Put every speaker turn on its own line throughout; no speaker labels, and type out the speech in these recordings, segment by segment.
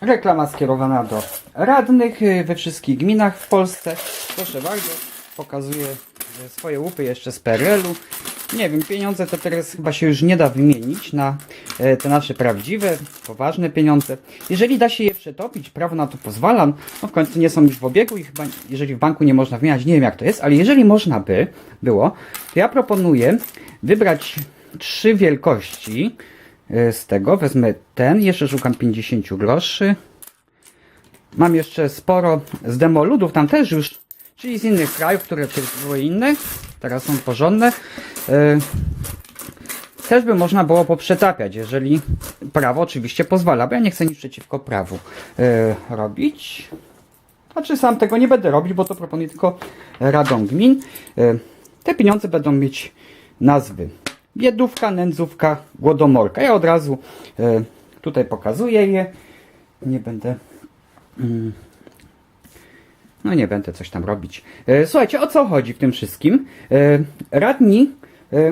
Reklama skierowana do radnych y, we wszystkich gminach w Polsce. Proszę bardzo, pokazuję y, swoje łupy jeszcze z PRL-u. Nie wiem, pieniądze to teraz chyba się już nie da wymienić na e, te nasze prawdziwe, poważne pieniądze. Jeżeli da się je przetopić, prawo na to pozwala, no w końcu nie są już w obiegu i chyba jeżeli w banku nie można wymieniać, nie wiem jak to jest, ale jeżeli można by było, to ja proponuję wybrać trzy wielkości z tego. Wezmę ten, jeszcze szukam 50 groszy. Mam jeszcze sporo z demoludów, tam też już, czyli z innych krajów, które były inne, teraz są porządne. E, Też by można było poprzetapiać, jeżeli prawo oczywiście pozwala, bo ja nie chcę nic przeciwko prawu e, robić. Znaczy sam tego nie będę robić, bo to proponuję tylko Radą Gmin. E, Te pieniądze będą mieć nazwy biedówka, nędzówka, głodomorka. Ja od razu e, tutaj pokazuję je. Nie będę mm, no nie będę coś tam robić. E, Słuchajcie, o co chodzi w tym wszystkim? E, Radni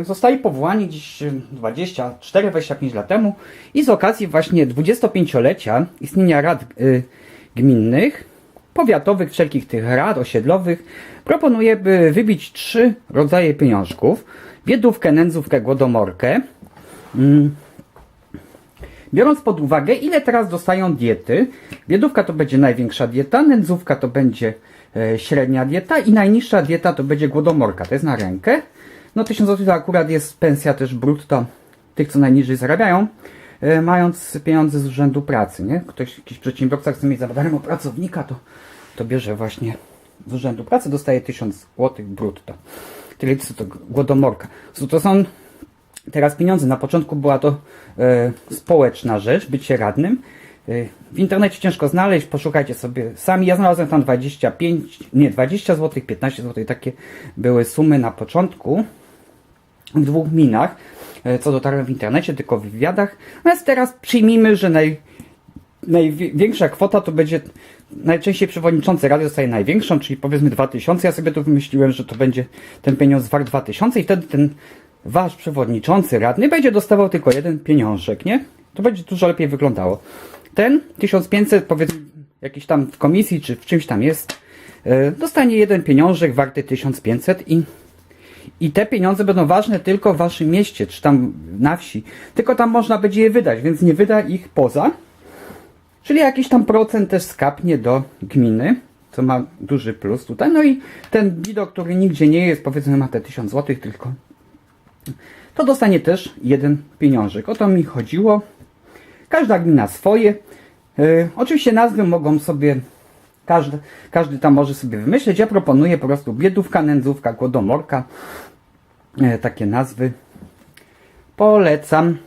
zostali powołani gdzieś e, 24-25 lat temu i z okazji właśnie 25-lecia istnienia rad gminnych, powiatowych, wszelkich tych rad osiedlowych, proponuję, by wybić trzy rodzaje pieniążków. Biedówkę, nędzówkę, głodomorkę. Mm. Biorąc pod uwagę, ile teraz dostają diety, biedówka to będzie największa dieta, nędzówka to będzie e, średnia dieta i najniższa dieta to będzie głodomorka. To jest na rękę. No 1000 zł to akurat jest pensja też brutto tych, co najniżej zarabiają, mając pieniądze z urzędu pracy. Nie? Ktoś, jakiś przedsiębiorca chce mieć za darmo pracownika, to, to bierze właśnie z urzędu pracy, dostaje 1000 zł brutto. Tyle co to głodomorka. So, to są teraz pieniądze. Na początku była to e, społeczna rzecz, bycie radnym. E, w internecie ciężko znaleźć, poszukajcie sobie sami. Ja znalazłem tam 25, nie 20 zł, 15 zł, takie były sumy na początku w dwóch minach, e, co dotarłem w internecie, tylko w wywiadach. Natomiast teraz przyjmijmy, że naj, największa kwota to będzie najczęściej przewodniczący rady dostaje największą, czyli powiedzmy 2000. Ja sobie to wymyśliłem, że to będzie ten pieniądz wart 2000 i wtedy ten wasz przewodniczący radny będzie dostawał tylko jeden pieniążek, nie? To będzie dużo lepiej wyglądało. Ten 1500 powiedzmy jakiś tam w komisji czy w czymś tam jest, e, dostanie jeden pieniążek warty 1500 i i te pieniądze będą ważne tylko w waszym mieście, czy tam na wsi. Tylko tam można będzie je wydać, więc nie wyda ich poza. Czyli jakiś tam procent też skapnie do gminy, co ma duży plus tutaj. No i ten widok, który nigdzie nie jest, powiedzmy ma te 1000 zł tylko, to dostanie też jeden pieniążek. O to mi chodziło. Każda gmina swoje. Yy, oczywiście nazwy mogą sobie, każdy, każdy tam może sobie wymyśleć. Ja proponuję po prostu biedówka, nędzówka, głodomorka. Yy, takie nazwy. Polecam.